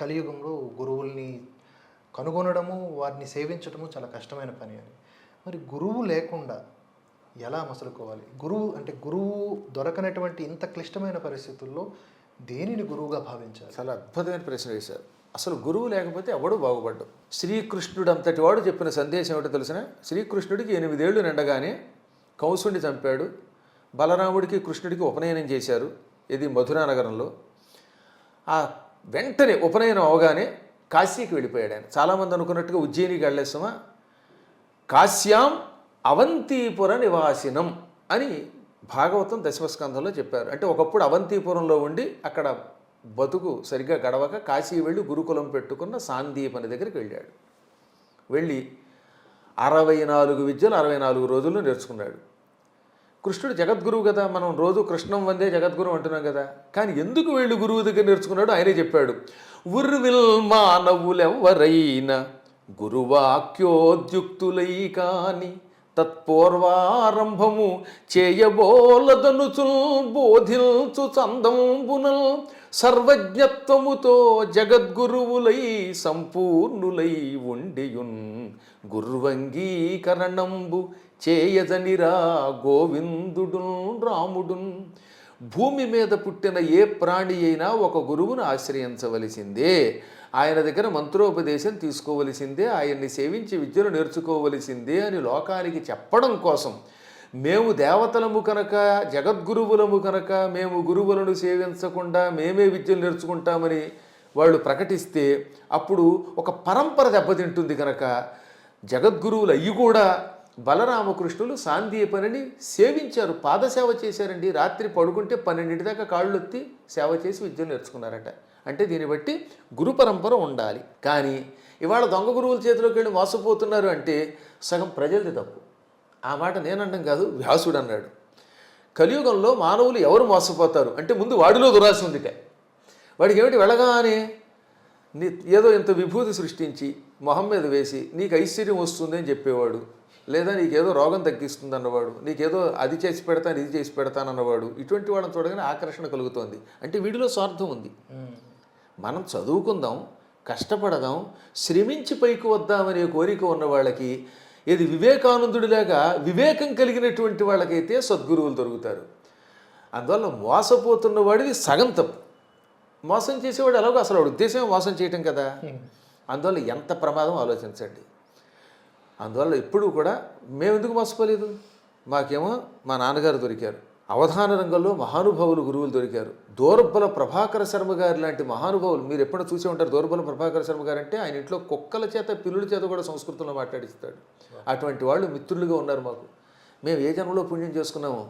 కలియుగంలో గురువుల్ని కనుగొనడము వారిని సేవించడము చాలా కష్టమైన పని అని మరి గురువు లేకుండా ఎలా మసలుకోవాలి? గురువు అంటే గురువు దొరకనటువంటి ఇంత క్లిష్టమైన పరిస్థితుల్లో దేనిని గురువుగా భావించాలి? చాలా అద్భుతమైన ప్రశ్న వేశారు. అసలు గురువు లేకపోతే ఎవడు బాగుపడ్డు? శ్రీకృష్ణుడు అంతటి వాడు చెప్పిన సందేశం ఏమిటో తెలిసిన? శ్రీకృష్ణుడికి ఎనిమిదేళ్ళు నిండగానే కంసుడిని చంపాడు. బలరాముడికి కృష్ణుడికి ఉపనయనం చేశారు. ఇది మధురా నగరంలో ఆ వెంటనే ఉపనయనం అవగానే కాశీకి వెళ్ళిపోయాడు ఆయన. చాలామంది అనుకున్నట్టుగా ఉజ్జయినికి వెళ్ళేస్తామా కాశ్యాం అవంతిపుర నివాసినం అని భాగవతం దశమస్కంధంలో చెప్పారు. అంటే ఒకప్పుడు అవంతిపురంలో ఉండి అక్కడ బతుకు సరిగ్గా గడవక కాశీ వెళ్ళి గురుకులం పెట్టుకున్న సాందీపని దగ్గరికి వెళ్ళాడు. వెళ్ళి అరవై నాలుగు విద్యలు అరవై నాలుగు రోజుల్లో నేర్చుకున్నాడు. కృష్ణుడు జగద్గురువు కదా మనం రోజు కృష్ణం వందే జగద్గురు అంటున్నాం కదా. కానీ ఎందుకు వీళ్ళు గురువు దగ్గర నేర్చుకున్నాడు ఆయనే చెప్పాడు. ఉర్విల్ మానవులెవ్వరైన గురువాక్యోద్యుక్తులై కానీ తత్పూర్వారంభము చేయబోలదనుచుల్ బోధిల్చు చందంబునల్ సర్వజ్ఞత్వముతో జగద్గురువులై సంపూర్ణులై ఉండియున్ గుర్వంగీకరణంబు చేయదనిరా గోవిందుడున్ రాముడున్. భూమి మీద పుట్టిన ఏ ప్రాణి అయినా ఒక గురువును ఆశ్రయించవలసిందే. ఆయన దగ్గర మంత్రోపదేశం తీసుకోవలసిందే ఆయన్ని సేవించి విద్యను నేర్చుకోవలసిందే అని లోకానికి చెప్పడం కోసం. మేము దేవతలము కనుక జగద్గురువులము కనుక మేము గురువులను సేవించకుండా మేమే విద్యను నేర్చుకుంటామని వాళ్ళు ప్రకటిస్తే అప్పుడు ఒక పరంపర దెబ్బతింటుంది కనుక. జగద్గురువులు అయ్యి కూడా బలరామకృష్ణులు సాందీపనిని సేవించారు. పాదసేవ చేశారండి. రాత్రి పడుకుంటే పన్నెండింటి దాకా కాళ్ళు ఎత్తి సేవ చేసి విద్యను నేర్చుకున్నారట. అంటే దీన్ని బట్టి గురు పరంపర ఉండాలి. కానీ ఇవాళ దొంగ గురువుల చేతిలోకి వెళ్ళి మోసపోతున్నారు అంటే సగం ప్రజలది తప్పు. ఆ మాట నేనండం కాదు వ్యాసుడు అన్నాడు. కలియుగంలో మానవులు ఎవరు మోసపోతారు? అంటే ముందు వాడిలో దురాశ ఉందిట. వాడికి ఏమిటి వెళ్ళగానే నీ ఏదో ఇంత విభూతి సృష్టించి మొహం మీద వేసి నీకు ఐశ్వర్యం వస్తుంది అని చెప్పేవాడు. లేదా నీకేదో రోగం తగ్గిస్తుంది అన్నవాడు నీకేదో అది చేసి పెడతాను ఇది చేసి పెడతాను అన్నవాడు ఇటువంటి వాళ్ళని చూడగానే ఆకర్షణ కలుగుతోంది. అంటే వీడిలో స్వార్థం ఉంది. మనం చదువుకుందాం కష్టపడదాం శ్రమించి పైకి వద్దామనే కోరిక ఉన్న వాళ్ళకి ఇది వివేకానందుడిలాగా వివేకం కలిగినటువంటి వాళ్ళకైతే సద్గురువులు దొరుకుతారు. అందువల్ల మోసపోతున్న వాడిది సగం తప్పు. మోసం చేసేవాడు ఎలాగో అసలు వాడి ఉద్దేశం మోసం చేయటం కదా. అందువల్ల ఎంత ప్రమాదం ఆలోచించండి. అందువల్ల ఎప్పుడూ కూడా మేము ఎందుకు మోసపోలేదు? మాకేమో మా నాన్నగారు దొరికారు. అవధాన రంగంలో మహానుభావులు గురువులు దొరికారు. దూర్బల ప్రభాకర శర్మ గారు లాంటి మహానుభావులు మీరు ఎప్పుడో చూసే ఉంటారు దూర్బల ప్రభాకర శర్మ గారు అంటే ఆయన ఇంట్లో కుక్కల చేత పిల్లుల చేత కూడా సంస్కృతంలో మాట్లాడిస్తాడు. అటువంటి వాళ్ళు మిత్రులుగా ఉన్నారు మాకు. మేము ఏ జన్మలో పుణ్యం చేసుకున్నాము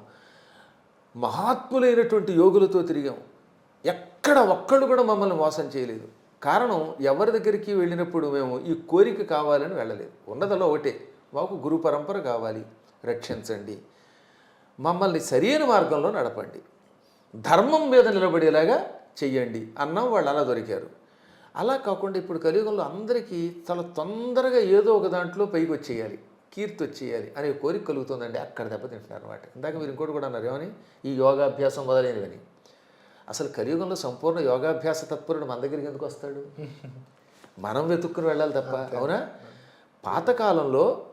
మహాత్ములైనటువంటి యోగులతో తిరిగాము. ఎక్కడ ఒక్కళ్ళు కూడా మమ్మల్ని మోసం చేయలేదు. కారణం ఎవరి దగ్గరికి వెళ్ళినప్పుడు మేము ఈ కోరిక కావాలని వెళ్ళలేదు. ఉన్నదలో ఒకటే మాకు గురు పరంపర కావాలి రక్షించండి. మమ్మల్ని సరైన మార్గంలో నడపండి. ధర్మం మీద నిలబడేలాగా చెయ్యండి అన్నం వాళ్ళు అలా దొరికారు. అలా కాకుండా ఇప్పుడు కలియుగంలో అందరికీ చాలా తొందరగా ఏదో ఒక దాంట్లో పైకి వచ్చేయాలి కీర్తి వచ్చేయాలి అనే కోరిక కలుగుతుందండి. అక్కడ దెబ్బతింటున్నారు అనమాట ఇందాక మీరు ఇంకోటి కూడా అన్నారు ఏమని? ఈ యోగాభ్యాసం మొదలైనవని. అసలు కలియుగంలో సంపూర్ణ యోగాభ్యాస తత్పరుడు మన దగ్గరికి ఎందుకు వస్తాడు? మనం వెతుక్కుని వెళ్ళాలి తప్ప అవునా? పాతకాలంలో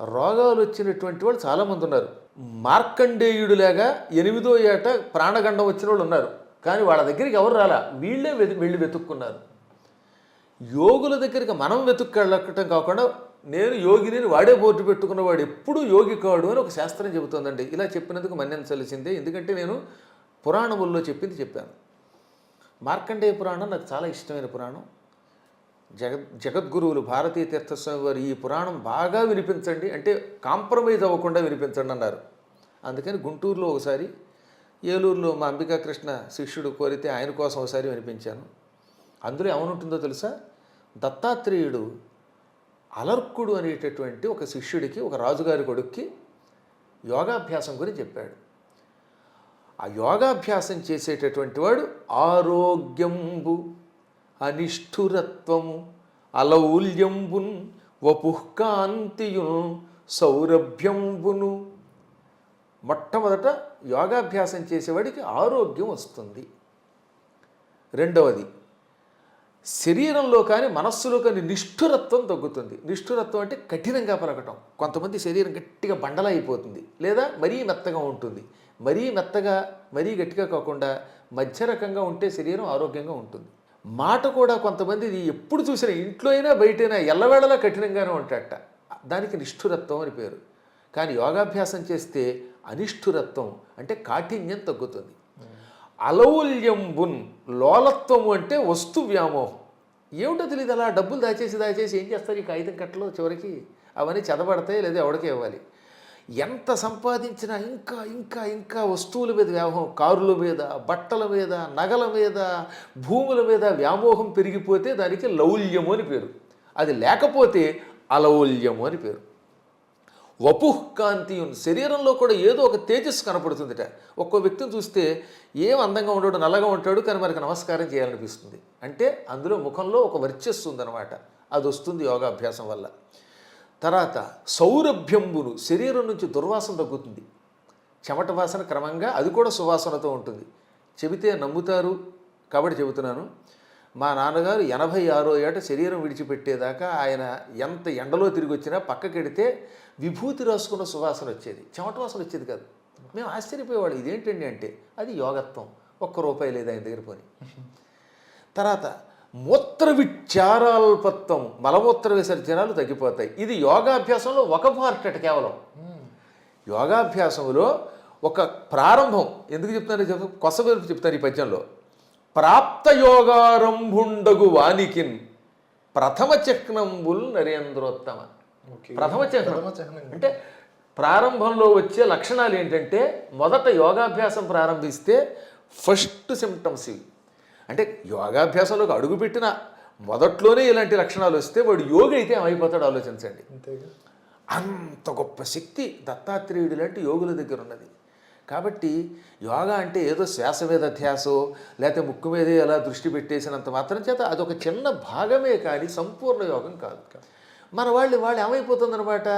రోగాలు వచ్చినటువంటి వాళ్ళు చాలామంది ఉన్నారు. మార్కండేయుడులాగా ఎనిమిదో ఏట ప్రాణగండం వచ్చిన వాళ్ళు ఉన్నారు. కానీ వాళ్ళ దగ్గరికి ఎవరు రాలా? వీళ్ళే వెళ్ళి వెతుక్కున్నారు. యోగుల దగ్గరికి మనం వెతుక్కెళ్ళటం కాకుండా నేను యోగిని వాడే బోర్డు పెట్టుకున్నవాడు ఎప్పుడూ యోగి కాడు అని ఒక శాస్త్రం చెబుతోందండి. ఇలా చెప్పినందుకు మన్నించవలసిందే ఎందుకంటే నేను పురాణముల్లో చెప్పింది చెప్పాను. మార్కండేయ పురాణం నాకు చాలా ఇష్టమైన పురాణం. జగ జగద్గురువులు భారతీయ తీర్థస్వామి వారు ఈ పురాణం బాగా వినిపించండి. అంటే కాంప్రమైజ్ అవ్వకుండా వినిపించండి అన్నారు. అందుకని గుంటూరులో ఒకసారి ఏలూరులో మా అంబికా కృష్ణ శిష్యుడు కోరితే ఆయన కోసం ఒకసారి వినిపించాను. అందులో ఏమనుంటుందో తెలుసా? దత్తాత్రేయుడు అలర్కుడు అనేటటువంటి ఒక శిష్యుడికి ఒక రాజుగారి కొడుక్కి యోగాభ్యాసం గురించి చెప్పాడు. ఆ యోగాభ్యాసం చేసేటటువంటి వాడు ఆరోగ్యంబు అనిష్ఠురత్వము అలౌల్యంబున్ వపుఃకాంతియును సౌరభ్యంబును. మొట్టమొదట యోగాభ్యాసం చేసేవాడికి ఆరోగ్యం వస్తుంది. రెండవది శరీరంలో కానీ మనస్సులో కానీ నిష్ఠురత్వం తగ్గుతుంది. నిష్ఠురత్వం అంటే కఠినంగా పలకటం. కొంతమంది శరీరం గట్టిగా బండలా అయిపోతుంది లేదా మరీ మెత్తగా ఉంటుంది. మరీ మెత్తగా మరీ గట్టిగా కాకుండా మధ్య రకంగా ఉంటే శరీరం ఆరోగ్యంగా ఉంటుంది. మాట కూడా కొంతమంది ఎప్పుడు చూసినా ఇంట్లో అయినా బయటైనా ఎల్లవేళలా కఠినంగానే ఉంటాడట. దానికి నిష్ఠురత్వం అని పేరు. కానీ యోగాభ్యాసం చేస్తే అనిష్ఠురత్వం అంటే కాఠిన్యం తగ్గుతుంది. అలౌల్యంబున్ లోలత్వము అంటే వస్తు వ్యామోహం. ఏమిటో తెలియదు అలా డబ్బులు దాచేసి దాచేసి ఏం చేస్తారు ఈ కాగితం కట్టలో చివరికి? అవన్నీ చదబడతాయి లేదా ఎవడికే ఇవ్వాలి? ఎంత సంపాదించినా ఇంకా ఇంకా ఇంకా వస్తువుల మీద వ్యామోహం కారుల మీద బట్టల మీద నగల మీద భూముల మీద వ్యామోహం పెరిగిపోతే దానికి లౌల్యము అని పేరు. అది లేకపోతే అలౌల్యము అని పేరు. వపుః శరీరంలో కూడా ఏదో ఒక తేజస్సు కనపడుతుందిట. ఒక్కో వ్యక్తిని చూస్తే ఏం అందంగా ఉంటాడు నల్లగా ఉంటాడు కానీ మనకు నమస్కారం చేయాలనిపిస్తుంది. అంటే అందులో ముఖంలో ఒక వర్చస్సు ఉందన్నమాట. అది వస్తుంది యోగాభ్యాసం వల్ల. తర్వాత సౌరభ్యంబును. శరీరం నుంచి దుర్వాసన తగ్గుతుంది. చెమట వాసన క్రమంగా అది కూడా సువాసనతో ఉంటుంది. చెబితే నమ్ముతారు. కాబట్టి చెబుతున్నాను. మా నాన్నగారు ఎనభై ఆరో ఏట శరీరం విడిచిపెట్టేదాకా ఆయన ఎంత ఎండలో తిరిగి వచ్చినా పక్కకెడితే విభూతి రాసుకున్న సువాసన వచ్చేది. చెమట వాసన వచ్చేది కాదు. మేము ఆశ్చర్యపోయేవాళ్ళు. ఇదేంటండి అంటే అది యోగత్వం. ఒక్క రూపాయి లేదు ఆయన దగ్గర పోని. తర్వాత మూత్ర విచారాల్పత్వం మలమూత్ర విసర్జనాలు తగ్గిపోతాయి. ఇది యోగాభ్యాసంలో ఒక పార్ట్ అట కేవలం. యోగాభ్యాసంలో ఒక ప్రారంభం. ఎందుకు చెప్తున్నారు చెప్పు? కొసవెలుపు చెప్తాను ఈ పద్యంలో. ప్రాప్త యోగారంభుండగు వానికిన్. ప్రథమ చక్నంబుల్ నరేంద్రోత్తమ. ప్రథమ చక్నం. అంటే ప్రారంభంలో వచ్చే లక్షణాలు ఏంటంటే మొదట యోగాభ్యాసం ప్రారంభిస్తే ఫస్ట్ సిమ్టమ్స్ ఇవి. అంటే యోగాభ్యాసంలోకి అడుగుపెట్టిన మొదట్లోనే ఇలాంటి లక్షణాలు వస్తే వాడు యోగి అయితే ఏమైపోతాడు ఆలోచించండి. అంతేగా. అంత గొప్ప శక్తి దత్తాత్రేయుడు లాంటి యోగుల దగ్గర ఉన్నది. కాబట్టి యోగా అంటే ఏదో శ్వాస మీద ధ్యాసో లేకపోతే ముక్కు మీదే అలా దృష్టి పెట్టేసినంత మాత్రం చేత అదొక చిన్న భాగమే కానీ సంపూర్ణ యోగం కాదు. మన వాళ్ళు వాళ్ళు ఏమైపోతుందన్నమాట?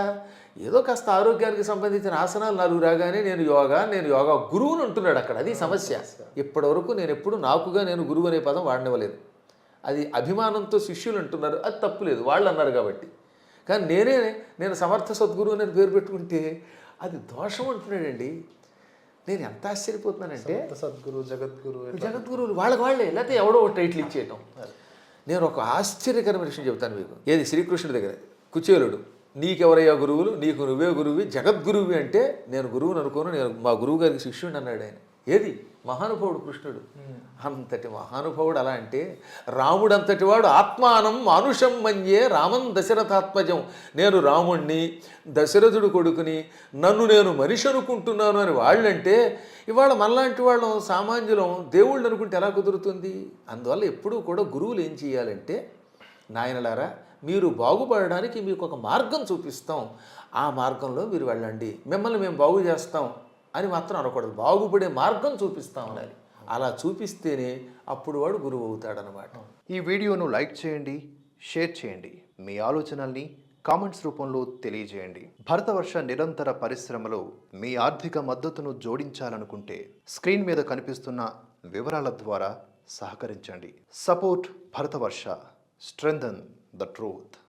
ఏదో కాస్త ఆరోగ్యానికి సంబంధించిన ఆసనాలు నాలుగు రాగానే నేను యోగా నేను యోగా గురువుని అంటున్నాడు అక్కడ. అది సమస్య. ఇప్పటివరకు నేను ఎప్పుడు నాకుగా నేను గురువు అనే పదం వాడనివ్వలేదు. అది అభిమానంతో శిష్యులు అంటున్నారు. అది తప్పులేదు వాళ్ళు అన్నారు కాబట్టి. కానీ నేనే నేను సమర్థ సద్గురు అని పేరు పెట్టుకుంటే అది దోషం అంటున్నాడండి. నేను ఎంత ఆశ్చర్యపోతున్నానంటే సద్గురు జగద్గురు. జగద్గురువులు వాళ్ళకి వాళ్ళే. లేకపోతే ఎవడో టైటిల్ ఇచ్చేయటం. నేను ఒక ఆశ్చర్యకరమైన విషయం చెప్తాను మీకు. ఏది? శ్రీకృష్ణుడి దగ్గర. కుచేలుడు. నీకెవరయ్యా గురువులు? నీకు నువ్వే గురువి. జగద్గురువి అంటే నేను గురువుని అనుకోను. నేను మా గురువు గారికి శిష్యుడిని అన్నాడు ఆయన. ఏది? మహానుభావుడు కృష్ణుడు. అంతటి మహానుభావుడు అలా అంటే రాముడు అంతటి వాడు ఆత్మానం మానుషం మన్యే రామం దశరథాత్మజం. నేను రాముణ్ణి దశరథుడు కొడుకుని నన్ను నేను మనిషి అనుకుంటున్నాను అని వాళ్ళంటే ఇవాళ మనలాంటి వాళ్ళం సామాన్యులం దేవుళ్ళు అనుకుంటే ఎలా కుదురుతుంది? అందువల్ల ఎప్పుడూ కూడా గురువులు ఏం చేయాలంటే నాయనలారా మీరు బాగుపడడానికి మీకు ఒక మార్గం చూపిస్తాం. ఆ మార్గంలో మీరు వెళ్ళండి. మిమ్మల్ని మేము బాగు చేస్తాం. అని మాత్రం అనకూడదు. బాగుపడే మార్గం చూపిస్తూ ఉండాలి. అలా చూపిస్తేనే అప్పుడు వాడు గురువు అవుతాడనమాట. ఈ వీడియోను లైక్ చేయండి షేర్ చేయండి. మీ ఆలోచనల్ని కామెంట్స్ రూపంలో తెలియజేయండి. భరతవర్ష నిరంతర పరిశ్రమలో మీ ఆర్థిక మద్దతును జోడించాలనుకుంటే స్క్రీన్ మీద కనిపిస్తున్న వివరాల ద్వారా సహకరించండి. Support Bharatavarsha. Strengthen the truth.